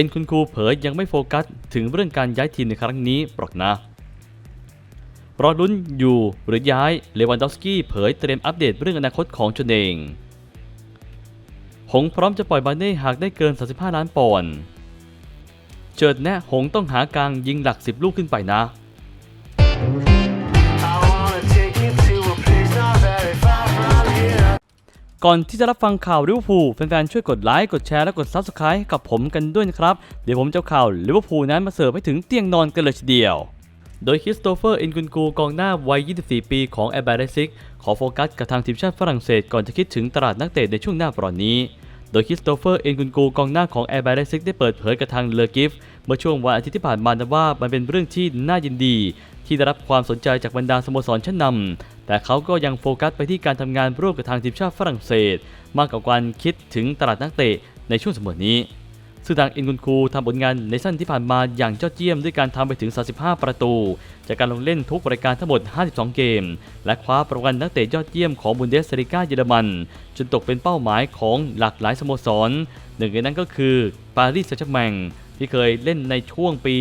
อ็นคุณครูเผยยังไม่โฟกัสถึงเรื่องการย้ายทีมในครั้งนี้ปรอกนะรอลุ้นอยู่หรือย้ายเลวันดอฟสกี้เผยเตรียมอัปเดตเรื่องอนาคตของตนเอง หงพร้อมจะปล่อยบาเน่หากได้เกิน 35 ล้านปอนด์ เจิดแนะหงต้องหากลางยิงหลัก 10 ลูกขึ้นไปนะ ก่อนที่จะรับฟังข่าวลิเวอร์พูลแฟนๆช่วยกดไลค์กดแชร์และกดซับสไคร b e กับผมกันด้วยนะครับ เดี๋ยวผมจะข่าวลิเวอร์พูลนั้นมาเสิร์ฟให้ถึงเตียงนอนกันเลยทีเดียว โดยคริสโตเฟอร์อินกุนกูกองหน้าวัย 24 ปีของแอร์แบร์ซิกขอโฟกัสกับทางทีมชาติฝรั่งเศสก่อนจะคิดถึงตลาดนักเตะในช่วงหน้าปรอนนี้ โดยคริสโตเฟอร์เอ็นกุนกูกองหน้าของแอร์แบร์ซิกได้เปิดเผยกับทางเลอกิฟเมื่อช่วงวันอาทิตย์ที่ผ่านมานะว่ามันเป็นเรื่องที่น่ายินดี ที่ได้รับความสนใจจากบรรดาสโมสรชั้นนำแต่เขาก็ยังโฟกัสไปที่การทำงานร่วมกับทางทีมชาติฝรั่งเศส มากกว่าการคิดถึงตลาดนักเตะในช่วงสมัยนี้ ซึ่งทางอินกุนคูทำผลงานในสั้นที่ผ่านมาอย่างยอดเยี่ยมด้วยการทำไปถึง 35 ประตู จากการลงเล่นทุกรายการทั้งหมด 52 เกม และคว้ารางวัลนักเตะยอดเยี่ยมของบุนเดสลิกาเยอรมัน จนตกเป็นเป้าหมายของหลากหลายสโมสร หนึ่งในนั้นก็คือปารีสแซงต์แชร์แมงที่เคยเล่นในช่วงปี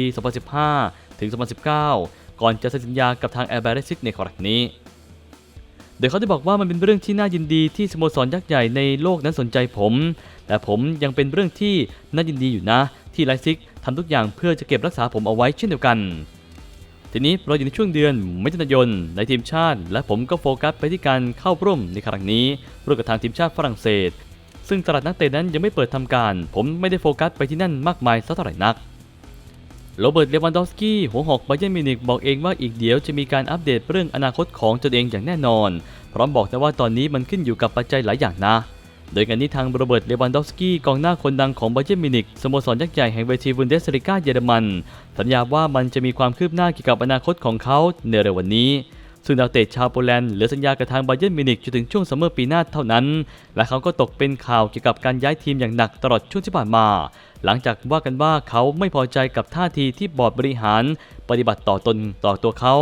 2015 ถึง 2019 ก่อนจะเซ็นสัญญากับทางแอร์แบรซิกในครั้งนี้ โดยเขาได้บอกว่ามันเป็นเรื่องที่น่ายินดีที่สโมสรยักษ์ใหญ่ในโลกนั้นสนใจผม แต่ผมยังเป็นเรื่องที่น่ายินดีอยู่นะ ที่ไลซิกทำทุกอย่างเพื่อจะเก็บรักษาผมเอาไว้เช่นเดียวกัน ทีนี้เราอยู่ในช่วงเดือนมิถุนายนในทีมชาติ และผมก็โฟกัสไปที่การเข้าร่วมในครั้งนี้ร่วมกับทางทีมชาติฝรั่งเศส ซึ่งตลาดนักเตะนั้นยังไม่เปิดทำการ ผมไม่ได้โฟกัสไปที่นั่นมากมายสักเท่าไหร่นัก โรเบิร์ต เลวันดอฟสกี้ หัวหอกบาเยร์นมิวนิกบอกเองว่าอีกเดี๋ยวจะมีการอัปเดตเรื่องอนาคตของตนเองอย่างแน่นอน พร้อมบอกแต่ว่าตอนนี้มันขึ้นอยู่กับปัจจัยหลายอย่างนะ โดยงานนี้ทางโรเบิร์ต เลวันดอฟสกี้กองหน้าคนดังของบาเยร์นมิวนิกสโมสรยักษ์ใหญ่แห่งเวทีบุนเดสลิก้าเยอรมัน สัญญาว่ามันจะมีความคืบหน้าเกี่ยวกับอนาคตของเขาในเร็ววันนี้ ซึ่งดาวเตะชาวโปแลนด์เหลือสัญญากับทางบาเยร์นมิวนิกจนถึงช่วงซัมเมอร์ปีหน้าเท่านั้น และเขาก็ตกเป็นข่าวเกี่ยวกับการย้ายทีมอย่างหนักตลอดช่วงที่ผ่านมา หลังจากว่ากันว่าเขาไม่พอใจกับท่าทีที่บอร์ดบริหาร ปฏิบัติต่อตนต่อตัวเขา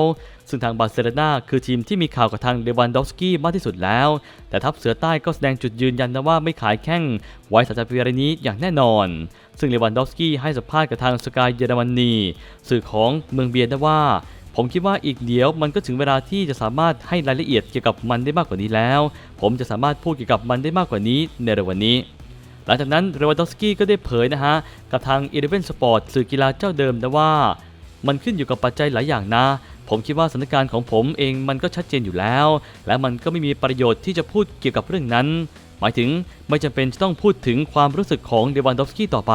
ซึ่งทางบาร์เซโลนาคือทีมที่มีข่าวกับทางเลวันดอฟสกี้มากที่สุดแล้ว แต่ทัพเสือใต้ก็แสดงจุดยืนยันนะว่าไม่ขายแข้งไว้สัปดาห์ปีนี้อย่างแน่นอน ซึ่งเลวันดอฟสกี้ให้สัมภาษณ์กับทางสกายเยอรมนีสื่อของเมืองเบียนนะว่า ผมคิดว่าอีกเดี๋ยวมันก็ถึงเวลาที่จะสามารถให้รายละเอียดเกี่ยวกับมันได้มากกว่านี้แล้ว ผมจะสามารถพูดเกี่ยวกับมันได้มากกว่านี้ในเร็ววันนี้หลังจากนั้นเรวันดอสกี้ก็ได้เผยนะฮะ กับทาง Eleven Sport สื่อกีฬาเจ้าเดิมนะว่า มันขึ้นอยู่กับปัจจัยหลายอย่างนะ ผมคิดว่าสถานการณ์ของผมเองมันก็ชัดเจนอยู่แล้ว และมันก็ไม่มีประโยชน์ที่จะพูดเกี่ยวกับเรื่องนั้น หมายถึงไม่จำเป็นจะต้องพูดถึงความรู้สึกของเดวันดอฟสกี้ต่อไป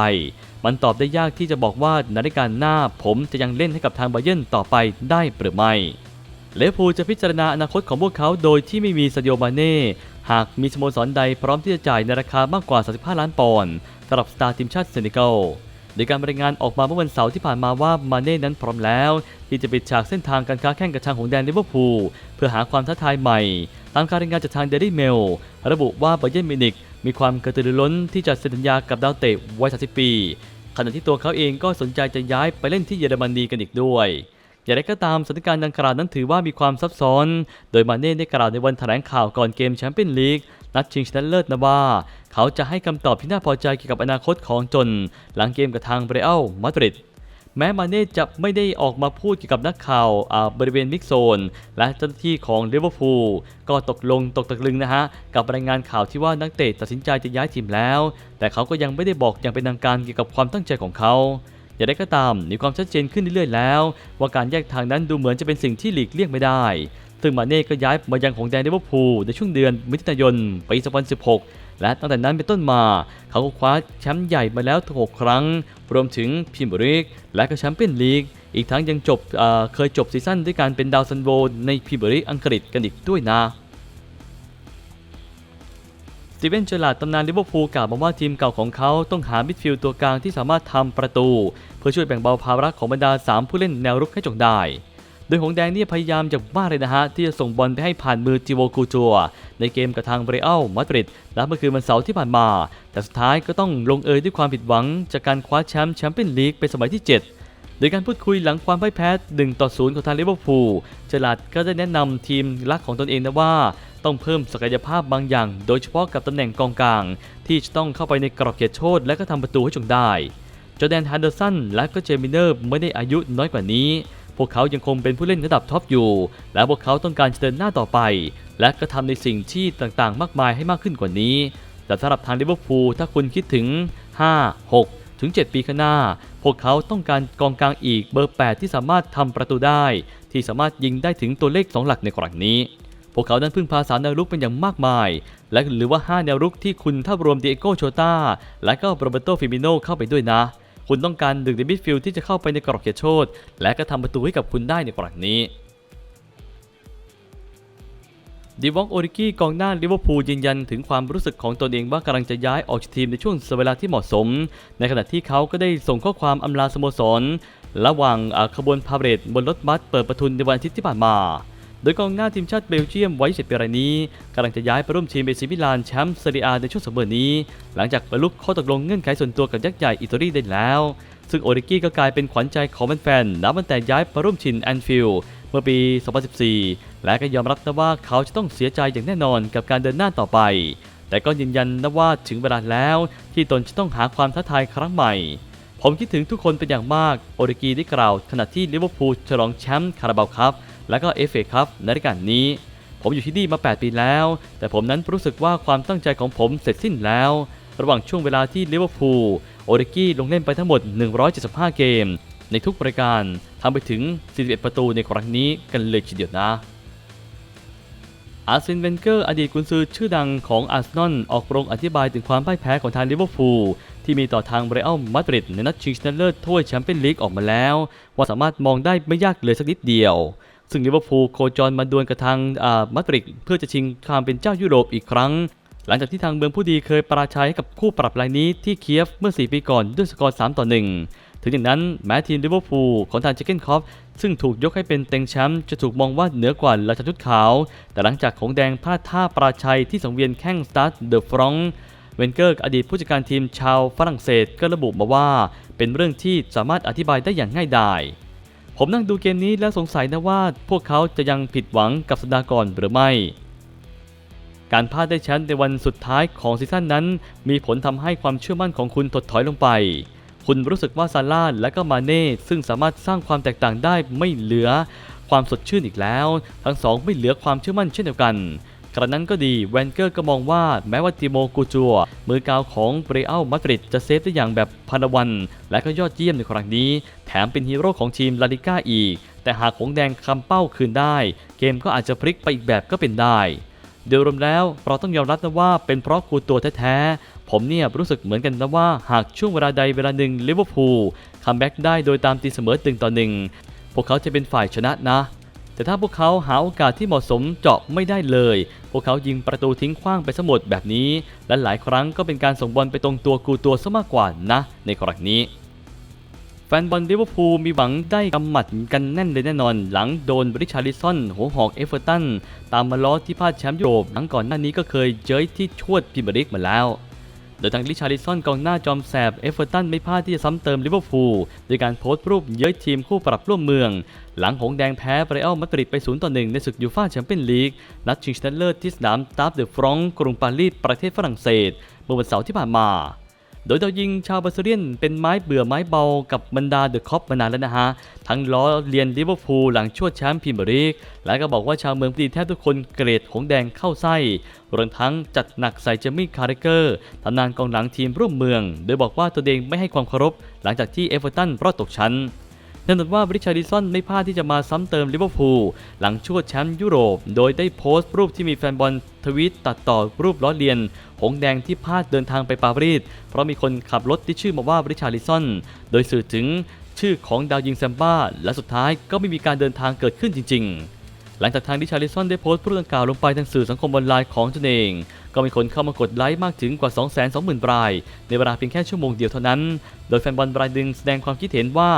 มันตอบได้ยากที่จะบอกว่าในรายการหน้าผมจะยังเล่นให้กับทางไบเยร์นต่อไปได้หรือไม่เลฟูจะพิจารณาอนาคตของพวกเขาโดยที่ไม่มีซาดิโอมาเน่ หากมีสโมสรใดพร้อมที่จะจ่ายในราคามากกว่า 35 ล้านปอนด์สำหรับสตาร์ทีมชาติเซนิกัล โดยการรายงานออกมาเมื่อวันเสาร์ที่ผ่านมาว่ามาเน่นั้นพร้อมแล้ว ที่จะปิดฉากเส้นทางการค้าแข่งกับทางของแดนลิเวอร์พูลเพื่อหาความท้าทายใหม่ ตามการรายงานจากทางเดลี่เมลระบุว่าไบเยร์นมินิกมีความกระตือรือร้นที่จะเซ็นสัญญากับดาวเตะวัย30ปี ขณะที่ตัวเขาเองก็สนใจจะย้ายไปเล่นที่เยอรมนีกันอีกด้วยอย่างไรก็ตามสถานการณ์ดังกล่าวนั้นถือว่ามีความซับซ้อน โดยมาเน่ได้กล่าวในวันแถลงข่าวก่อนเกมแชมเปี้ยนลีก นัดชิงชนะเลิศนะว่า เขาจะให้คำตอบที่น่าพอใจเกี่ยวกับอนาคตของจน หลังเกมกับทางเรอัลมาดริดแม้มาเน่จะไม่ได้ออกมาพูดเกี่ยวกับนักข่าวอ่าบริเวณมิกโซน และเจ้าหน้าที่ของลิเวอร์พูลก็ตกลงตกตะลึงนะฮะ กับรายงานข่าวที่ว่านักเตะตัดสินใจจะย้ายทีมแล้ว แต่เขาก็ยังไม่ได้บอกอย่างเป็นทางการเกี่ยวกับความตั้งใจของเขาอย่างไรก็ตามมีความชัดเจนขึ้นเรื่อยๆแล้ว ว่าการแยกทางนั้นดูเหมือนจะเป็นสิ่งที่หลีกเลี่ยงไม่ได้ ซึ่งมาเน่ก็ย้ายมายังของแดนลิเวอร์พูลในช่วงเดือนมิถุนายนปี 2016 และตั้งแต่นั้นเป็นต้นมา เขาก็คว้าแชมป์ใหญ่มาแล้วถึง6ครั้ง รวมถึงพรีเมียร์ลีกและก็แชมเปี้ยนลีก อีกทั้งยังจบเเคยจบซีซั่นด้วยการเป็นดาวซันโวในพรีเมียร์ลีกอังกฤษกันอีกด้วยนะสตีเวนเจอร์ลาร์ดตำนานลิเวอร์พูลกล่าวมาว่าทีมเก่าของเขาต้องหามิดฟิลด์ตัวกลางที่สามารถทำประตู เพื่อช่วยแบ่งเบาภาระของบรรดา 3 ผู้เล่นแนวรุกให้จงได้ โดยหงแดงเนี่ยพยายามอย่างมากเลยนะฮะ ที่จะส่งบอลไปให้ผ่านมือจิโวกูจัว ในเกมกับทางเรอัลมาดริดและเมื่อคืนวันเสาร์ที่ผ่านมา แต่สุดท้ายก็ต้องลงเอยด้วยความผิดหวัง จากการคว้าแชมป์แชมเปี้ยนลีกเป็นสมัยที่ 7โดยการพูดคุยหลังความพ่ายแพ้1ต่อ0ของทางลิเวอร์พูลเจอร์ลาดก็ได้แนะนำทีมรักของตนเองนะว่า ต้องเพิ่มศักยภาพบางอย่าง โดยเฉพาะกับตำแหน่งกองกลาง ที่จะต้องเข้าไปในกรอบเขตโทษและก็ทำประตูให้จงได้ จอแดนฮันเดอร์สันและก็เจมิเนอร์ไม่ได้อายุน้อยกว่านี้ วกเขายังคงเป็นผู้เล่นระดับท็อปอยู่ และพวกเขาต้องการจะเดินหน้าต่อไป และก็ทำในสิ่งที่ต่างๆ มากมายให้มากขึ้นกว่านี้ แต่สำหรับทางลิเวอร์พูลถ้าคุณคิดถึง 5 6 ถึง 7 ปีข้างหน้า พวกเขาต้องการกองกลางอีกเบอร์ 8 ที่สามารถทำประตูได้ ที่สามารถยิงได้ถึงตัวเลข 2 หลักในครั้งนี้ พวกเขานั้นพึ่งพาสามแนวรุกเป็นอย่างมากมาย และหรือว่า 5 แนวรุกที่คุณถ้ารวมดิเดโกโชตาและก็โรเบโตฟิมิโนเข้าไปด้วยนะ คุณต้องการดึงในมิดฟิลด์ที่จะเข้าไปในกรอบเขตโทษและก็ทำประตูให้กับคุณได้ในครั้งนี้ดีวองโอริกี้กองหน้าลิเวอร์พูลยืนยันถึงความรู้สึกของตนเองว่ากำลังจะย้ายออกจากทีมในช่วงเวลาที่เหมาะสม ในขณะที่เขาก็ได้ส่งข้อความอำลาสโมสร ระหว่างขบวนพาเหรดบนรถบัสเปิดประทุนในวันอาทิตย์ที่ผ่านมา โดยกองหน้าทีมชาติเบลเยียมวัย7ปีรายนี้กำลังจะย้ายไปร่วมทีมเอซิมิลานแชมป์ซีเรียในช่วงสัปดาห์นี้ หลังจากบรรลุข้อตกลงเงื่อนไขส่วนตัวกับยักษ์ใหญ่อิตาลีได้แล้ว ซึ่งโอริกี้ก็กลายเป็นขวัญใจของแฟนๆนับตั้งแต่ย้ายไปร่วมทีมแอนฟิลด์เมื่อปี 2014 และก็ยอมรับนะว่าเขาจะต้องเสียใจอย่างแน่นอนกับการเดินหน้าต่อไป แต่ก็ยืนยันนะว่าถึงเวลาแล้วที่ตนจะต้องหาความท้าทายครั้งใหม่ผมคิดถึงทุกคนเป็นอย่างมาก โอริกีได้กล่าวขณะที่ลิเวอร์พูลฉลองแชมป์คาราบาวครับ และก็เอฟเอครับในรายการนี้ ผมอยู่ที่นี่มา 8 ปีแล้ว แต่ผมนั้นรู้สึกว่าความตั้งใจของผมเสร็จสิ้นแล้ว ระหว่างช่วงเวลาที่ลิเวอร์พูลโอริกีลงเล่นไปทั้งหมด 175 เกม ในทุกรายการทำไปถึง 41 ประตูในครั้งนี้กันเลยทีเดียวนะอาร์เซนเวนเกอร์อดีตกุนซือชื่อดังของอาร์เซนอลออกโรงอธิบายถึงความพ่ายแพ้ของทางลิเวอร์พูลที่มีต่อทางเรอัลมาดริดในนัดชิงชนะเลิศถ้วยแชมเปี้ยนลีกออกมาแล้ว ว่าสามารถมองได้ไม่ยากเลยสักนิดเดียว ซึ่งลิเวอร์พูลโคจรมาดวลกับทางอ่ามาดริดเพื่อจะชิงความเป็นเจ้ายุโรปอีกครั้ง หลังจากที่ทางเมืองผู้ดีเคยปราชัยให้กับคู่ปรับรายนี้ที่เคียฟเมื่อ 4 ปีก่อนด้วยสกอร์ 3 ต่อ 1 ถึงอย่างนั้นแม้ทีมลิเวอร์พูลของทางเจเกนคอฟซึ่งถูกยกให้เป็นเต็งแชมป์จะถูกมองว่าเหนือกว่าราชาชุดขาว แต่หลังจากของแดงพลาดท่าปราชัยที่สังเวียนแข้งสตาร์เดอะฟรองเวนเกอร์อดีตผู้จัดการทีมชาวฝรั่งเศสก็ระบุมาว่า เป็นเรื่องที่สามารถอธิบายได้อย่างง่ายดาย ผมนั่งดูเกมนี้แล้วสงสัยนะว่าพวกเขาจะยังผิดหวังกับสัปดาห์ก่อนหรือไม่ การพลาดได้แชมป์ในวันสุดท้ายของซีซั่นนั้น มีผลทำให้ความเชื่อมั่นของคุณถดถอยลงไป คุณรู้สึกว่าซาร่าห์และก็มาเน่ซึ่งสามารถสร้างความแตกต่างได้ไม่เหลือความสดชื่นอีกแล้ว ทั้งสองไม่เหลือความเชื่อมั่นเช่นเดียวกัน กระนั้นก็ดีแวนเกอร์ก็มองว่าแม้ว่าติโมกูจัว มือกาวของเบรอัลมาดริดจะเซฟได้อย่างแบบพันวัน และก็ยอดเยี่ยมในครั้งนี้ แถมเป็นฮีโร่ของทีมลาลิก้าอีก แต่หากหงแดงคำเป้าคืนได้ เกมก็อาจจะพลิกไปอีกแบบก็เป็นได้โดยรวมแล้วเราต้องยอมรับนะว่าเป็นเพราะกูตัวแท้ๆ ผมเนี่ยรู้สึกเหมือนกันนะว่าหากช่วงเวลาใดเวลาหนึ่งลิเวอร์พูลคัมแบ็กได้โดยตามตีเสมอตึงต่อหนึ่งพวกเขาจะเป็นฝ่ายชนะนะ แต่ถ้าพวกเขาหาโอกาสที่เหมาะสมเจาะไม่ได้เลย พวกเขายิงประตูทิ้งขว้างไปสมดแบบนี้ และหลายครั้งก็เป็นการส่งบอลไปตรงตัวกูตัวซะมากกว่านะ ในกรณีนี้แฟนบอลลิเวอร์พูลมีหวังได้กำหมัดกันแน่นเลยแน่นอน หลังโดนบริชาริสันหัวหอกเอเวอร์ตัน ตามมาล้อที่พลาดแชมป์ยุโรปหลังก่อนหน้านี้ก็เคยเย้ยที่ชวดพรีเมียร์ลีกมาแล้ว โดยทางลิชาริสันกองหน้าจอมแสบเอฟเวอร์ตันไม่พลาดที่จะซ้ำเติมลิเวอร์พูลโดยการโพสต์รูปเย้ยทีมคู่ปรับร่วมเมือง หลังหงแดงแพ้เรอัลมาดริดไป0ต่อ1ในศึกยูฟ่าแชมเปี้ยนลีกนัดชิงชนะเลิศที่สนามตาฟเดอะฟรองก์กรุงปารีสประเทศฝรั่งเศสเมื่อวันเสาร์ที่ผ่านมา โดยดาวยิงชาวบาร์เซเลียนเป็นไม้เบื่อไม้เบากับบรรดาเดอะคอปมานานแล้วนะฮะ ทั้งล้อเลียนลิเวอร์พูลหลังชวดแชมป์พรีเมียร์ลีกและก็บอกว่าชาวเมืองดีแทบทุกคนเกรดหงแดงเข้าไส้รวมทั้งจัดหนักใส่เจมี่คาร์เรเกอร์ตำนานกองหลังทีมร่วมเมือง โดยบอกว่าตัวเองไม่ให้ความเคารพหลังจากที่เอเวอร์ตันรอดตกชั้น แน่นอว่าบริชาริสันไม่พลาดที่จะมาซ้ำเติมลิเวอร์พูลหลังชวดแชมป์ยุโรป โดยได้โพสต์รูปที่มีแฟนบอลทวีตตัดต่อรูปล้อเลียน หงแดงที่พลาดเดินทางไปปารีสเพราะมีคนขับรถที่ชื่อมาว่าบริชาริสันโดยสื่อถึงชื่อของดาวยิงแซมบ้า และสุดท้ายก็ไม่มีการเดินทางเกิดขึ้นจริง ๆหลังจากทางดิชาริสันได้โพสต์รูปดังกล่าวลงไปทางสื่อสังคมออนไลน์ของตนเอง ก็มีคนเข้ามากดไลค์มากถึงกว่า 220,000ราย ในเวลาเพียงแค่ชั่วโมงเดียวเท่านั้น โดยแฟนบอลรายหนึ่งแสดงความคิดเห็นว่า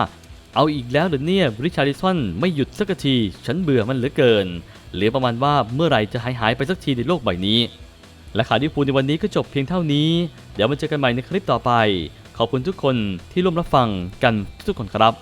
เอาอีกแล้วเหรอเนี่ยริชาร์ดิสันไม่หยุดสักที ฉันเบื่อมันเหลือเกิน เหลือประมาณว่าเมื่อไหร่จะหายหายไปสักทีในโลกใบนี้ และข่าวที่พูดในวันนี้ก็จบเพียงเท่านี้ เดี๋ยวมาเจอกันใหม่ในคลิปต่อไป ขอบคุณทุกคนที่ร่วมรับฟังกันทุกคนครับ